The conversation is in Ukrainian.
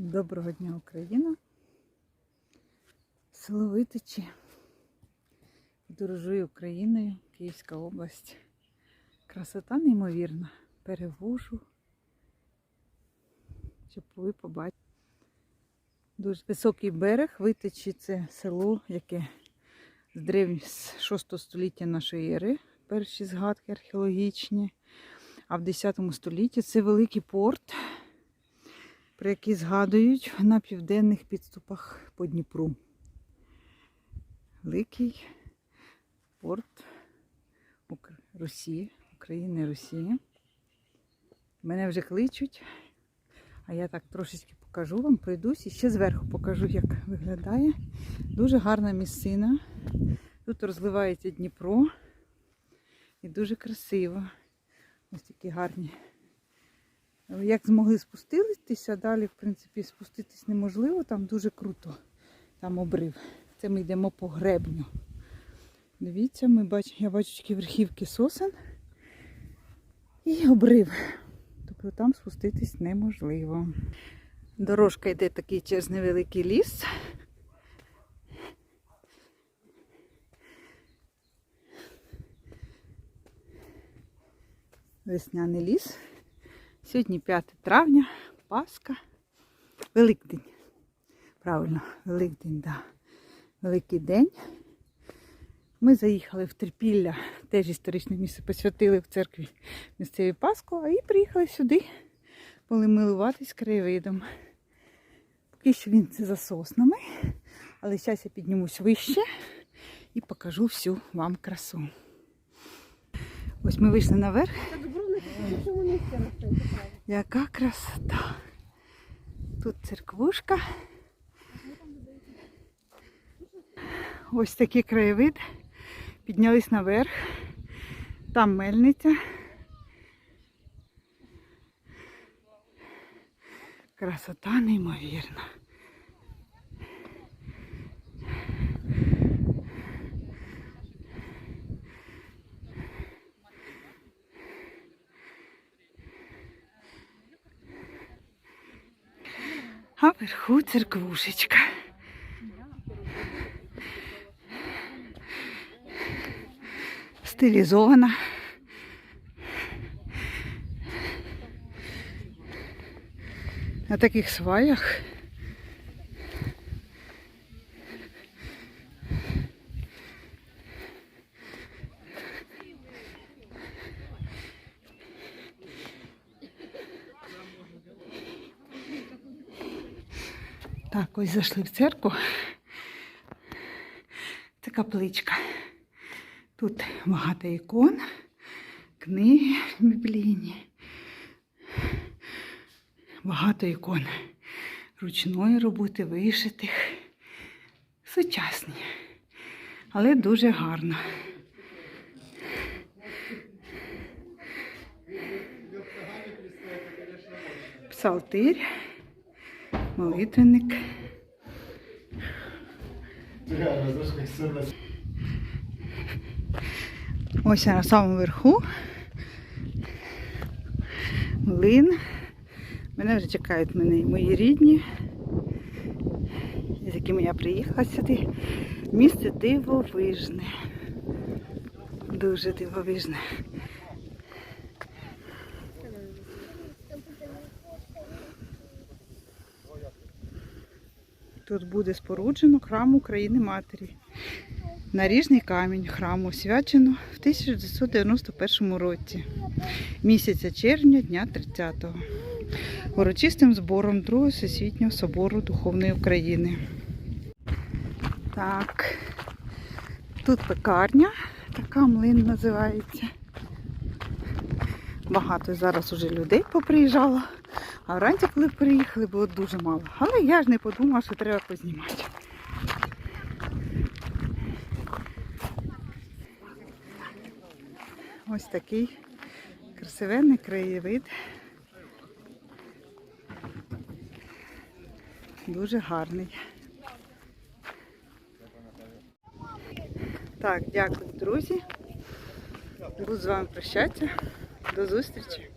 Доброго дня, Україна. Село Витичі. Подорожую Україною, Київська область. Красота неймовірна. Перевожу, щоб ви побачили. Дуже високий берег Витичі це село, яке з древнього з 6 століття нашої ери, перші згадки археологічні. А в 10 столітті це великий порт про які згадують на південних підступах по Дніпру. Великий порт Росії, України Росії. Мене вже кличуть, а я так трошечки покажу вам, пройдусь і ще зверху покажу, як виглядає. Дуже гарна місцина. Тут розливається Дніпро і дуже красиво. Ось такі гарні як змогли спуститися, далі, в принципі, спуститись неможливо, там дуже круто, там обрив. Це ми йдемо по гребню. Дивіться, ми бач... я бачу такі верхівки сосен і обрив. Тобто там спуститись неможливо. Дорожка йде такий через невеликий ліс. Весняний ліс. Сьогодні 5 травня, Пасха, Великдень. Правильно, Великдень, да. Великий день. Ми заїхали в Трипілля, теж історичне місце посвятили в церкві місцеві Пасху, а і приїхали сюди полемилуватись краєвидом. Поки що він це за соснами, але зараз я піднімусь вище і покажу всю вам красу. Ось ми вийшли наверх. Яка красота. Тут церквушка. Ось такий краєвид. Піднялись наверх. Там мельниця. Красота неймовірна. А вверху церквушечка. Стилізована. На таких сваях. Так, ось зайшли в церкву. Це капличка. Тут багато ікон, книги біблійні. Багато ікон ручної роботи, вишитих. Сучасні. Але дуже гарно. Псалтир молитвенник. Ось я на самому верху. Млин. Мене вже чекають мене мої рідні, з якими я приїхала сюди. Місце дивовижне. Дуже дивовижне. Тут буде споруджено храм України Матері. Наріжний камінь храму свячено в 1991 році, місяця червня, дня 30-го, урочистим збором Другого Всесвітнього собору Духовної України. Так, тут пекарня, така млин називається. Багато зараз уже людей поприїжджало. А вранці, коли приїхали, було дуже мало. Але я ж не подумала, що треба познімати. Ось такий красивенний краєвид. Дуже гарний. Так, дякую, друзі. Буду з вами прощатися. До зустрічі.